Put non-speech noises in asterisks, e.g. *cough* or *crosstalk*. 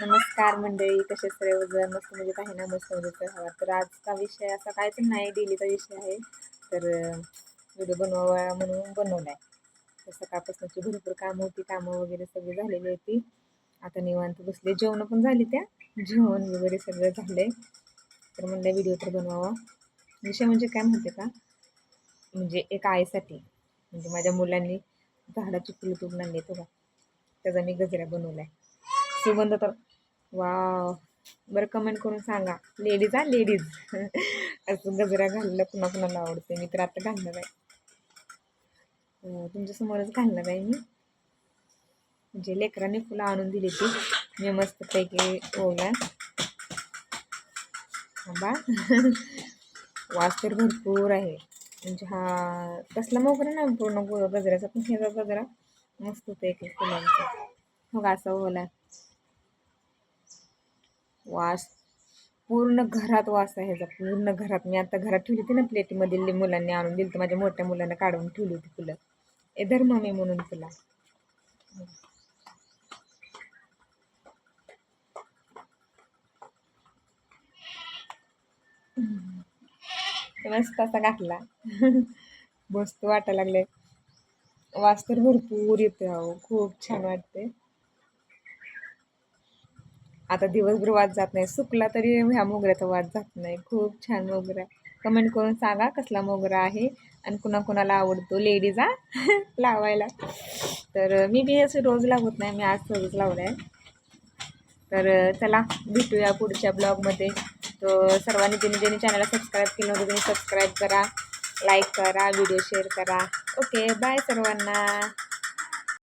नमस्कार मंडळी कसे सर्वजण मस्त म्हणजे काही ना? मस्त म्हणजे हवा तर आजचा विषय असा काय तर नाही डेलीचा विषय आहे. तर व्हिडिओ बनवावा म्हणून बनवला आहे तर सकाळपासूनची भरपूर कामं होती कामं वगैरे सगळी झालेली होती. आता निवांत बसले. जेवणं पण झाली त्या. जेवण वगैरे सगळं झालं आहे तर म्हणलं व्हिडिओ तर बनवावा. विषय म्हणजे काय म्हणते का? म्हणजे एक आईसाठी. म्हणजे माझ्या मुलांनी झाडाची फुलं तुडून आणली तो का त्याचा मी गजरा बनवला आहे सुगंध तर वाव. बरं कमेंट करून सांगा. लेडीज हा लेडीज *laughs* असं गजरा घाललं पुन्हा कुणाला आवडते मी तर आता घालणार आहे. तुमच्यासमोरच घालणार आहे मी. म्हणजे लेकरांनी फुलं आणून दिली ती. मी मस्तपैकी ओला. थांबा. *laughs* वास तर भरपूर आहे. म्हणजे हा कसला मोगरा ना पूर्ण गजऱ्याचा पण हे गजरा मस्त होतं फुलांचा. मग असा ओला. वास पूर्ण घरात वास आहे ह्याचा पूर्ण घरात. मी आता घरात ठेवली होती ना प्लेटीमध्ये मुलांनी आणून दिली तर माझ्या मोठ्या मुलांना काढून ठेवली होती फुलं. ए धर मी म्हणून तुला. मस्त असा घातला. मस्त वाटायला लागले वास तर भरपूर येते अहो खूप छान वाटते आता दिवसभर वाद जात नाही. सुकला तरी ह्या मोगऱ्याचा वाद जात नाही. खूप छान मोगरा. कमेंट करून सांगा कसला मोगरा आहे आणि कुणाकुणाला आवडतो लेडीजा *laughs* लावायला. तर मी बी असं रोज लावत नाही. मी आज रोज लावला आहे तर चला भेटूया पुढच्या ब्लॉगमध्ये. तर सर्वांनी ज्यांनी ज्यांनी चॅनलला सबस्क्राईब केलं होतं त्यांनी सबस्क्राईब करा लाईक करा व्हिडिओ शेअर करा. ओके बाय सर्वांना.